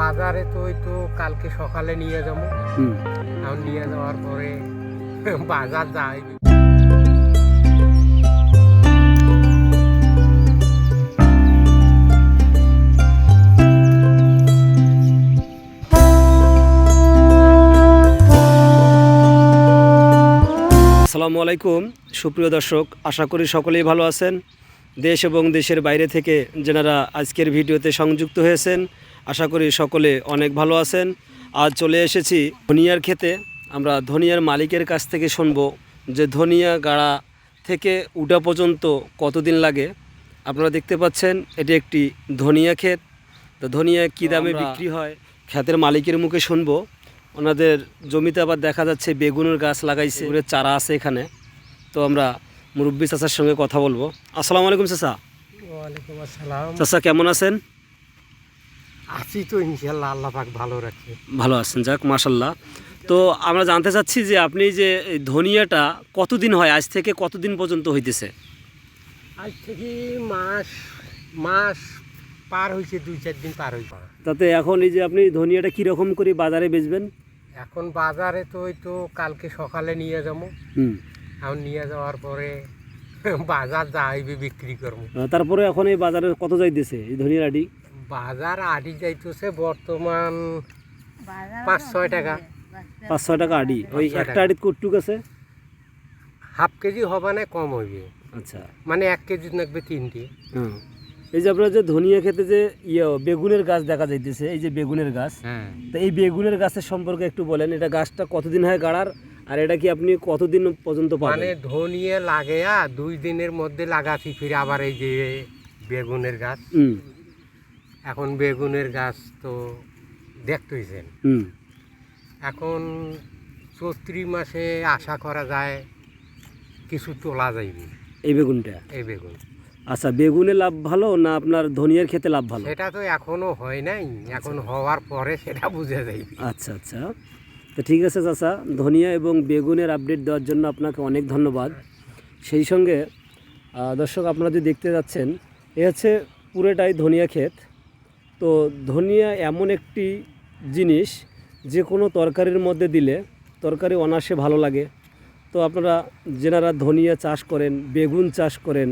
বাজারে তো ওই তো কালকে সকালে নিয়ে যাব। হুম। এখন নিয়ে যাওয়ার পরে বাজার যাই। আসসালামু আলাইকুম। সুপ্রিয় দর্শক আশা করি সকলেই ভালো আছেন। দেশ এবং দেশের বাইরে থেকে যেনারা আজকের ভিডিওতে সংযুক্ত হয়েছেন আশা করি সকলে অনেক ভালো আছেন। আজ চলে এসেছি ধনিয়ার খেতে আমরা ধনিয়ার মালিকের কাছ থেকে শুনব যে ধনিয়া গাড়া থেকে উঠা পর্যন্ত কতদিন লাগে। আপনারা দেখতে পাচ্ছেন এটি একটি ধনিয়া ক্ষেত। তো ধনিয়া কী দামে বিক্রি হয় ক্ষেতের মালিকের মুখে শুনব। ওনাদের জমিতে আবার দেখা যাচ্ছে বেগুনের গাছ লাগাইছে ওদের চারা আছে এখানে। তো আমরা মুরব্বী চাচার সঙ্গে কথা বলব। আসসালামু আলাইকুম চাচা। ওয়ালাইকুম আসসালাম। চাচা কেমন আছেন? আছি তো ইনশাল্লাহ আল্লাহ পাক ভালো রাখে। ভালো আছেন যাক মাশাল্লাহ তো আমরা জানতে চাচ্ছি যে আপনি যে ধনিয়াটা কতদিন হয় আজ থেকে কতদিন পর্যন্ত হইতেছে? আজ থেকে মাস মাস পার হয়েছে দুই চার দিন পার হয়েছে তাতে এখন এই যে আপনি ধনিয়াটা কীরকম করে বাজারে বেচবেন? এখন বাজারে তো ওই তো কালকে সকালে নিয়ে যাব। হুম। এখন নিয়ে যাওয়ার পরে বাজার যাইবে বিক্রি করব। তারপরে এখন এই বাজারে কত যাইতেছে এই ধনিয়ার আডি বাজার আদি যাইতেছে বর্তমান পাঁচ ছয় টাকা। পাঁচ ছয় টাকা আডি ওই একটা। আডিত কটুক আছে? হাফ কেজি হবে না কম হইবে। আচ্ছা। মানে এক কেজি লাগবে তিনটি। হ্যাঁ। এই যে আপনার যে ধনিয়া খেতে যে ইয়ে বেগুনের গাছ দেখা যাইতেছে এই যে বেগুনের গাছ। হ্যাঁ। তো এই বেগুনের গাছের সম্পর্কে একটু বলেন এটা গাছটা কতদিন হয় গাড়ার? আর এটা কি আপনি কতদিন পর্যন্ত মানে পাবেন ধনিয়ে লাগে আ, দুই দিনের মধ্যে লাগাছি ফিরে আবার এই যে বেগুনের গাছ। এখন বেগুনের গাছ তো দেখতেছেন। হুম। এখন চৈত্রি মাসে আশা করা যায় কিছু তোলা যাইবে এই বেগুনটা? এই বেগুন। আচ্ছা বেগুনে লাভ ভালো না আপনার ধনিয়ার খেতে লাভ ভালো? সেটা তো এখনও হয় নাই এখন হওয়ার পরে সেটা বুঝে যাইবে আচ্ছা আচ্ছা। তো ঠিক আছে চাচা, ধনিয়া এবং বেগুনের আপডেট দেওয়ার জন্য আপনাকে অনেক ধন্যবাদ। সেই সঙ্গে দর্শক আপনারা যদি দেখতে যাচ্ছেন, এ হচ্ছে পুরোটাই ধনিয়া ক্ষেত। তো ধনিয়া এমন একটি জিনিস, যে কোনো তরকারির মধ্যে দিলে তরকারি অনায়াসে ভালো লাগে। তো আপনারা যেনারা ধনিয়া চাষ করেন, বেগুন চাষ করেন,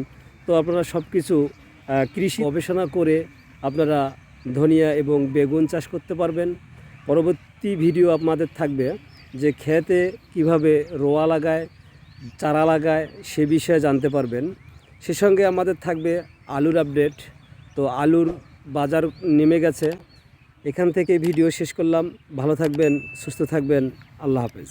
তো আপনারা সব কিছু কৃষি গবেষণা করে আপনারা ধনিয়া এবং বেগুন চাষ করতে পারবেন। পরবর্তী ভিডিও আপনাদের থাকবে যে খেতে কীভাবে রোয়া লাগায়, চারা লাগায় সে বিষয়ে জানতে পারবেন। সে সঙ্গে আমাদের থাকবে আলুর আপডেট। তো আলুর বাজার নেমে গেছে। এখান থেকে ভিডিও শেষ করলাম। ভালো থাকবেন, সুস্থ থাকবেন। আল্লাহ হাফেজ।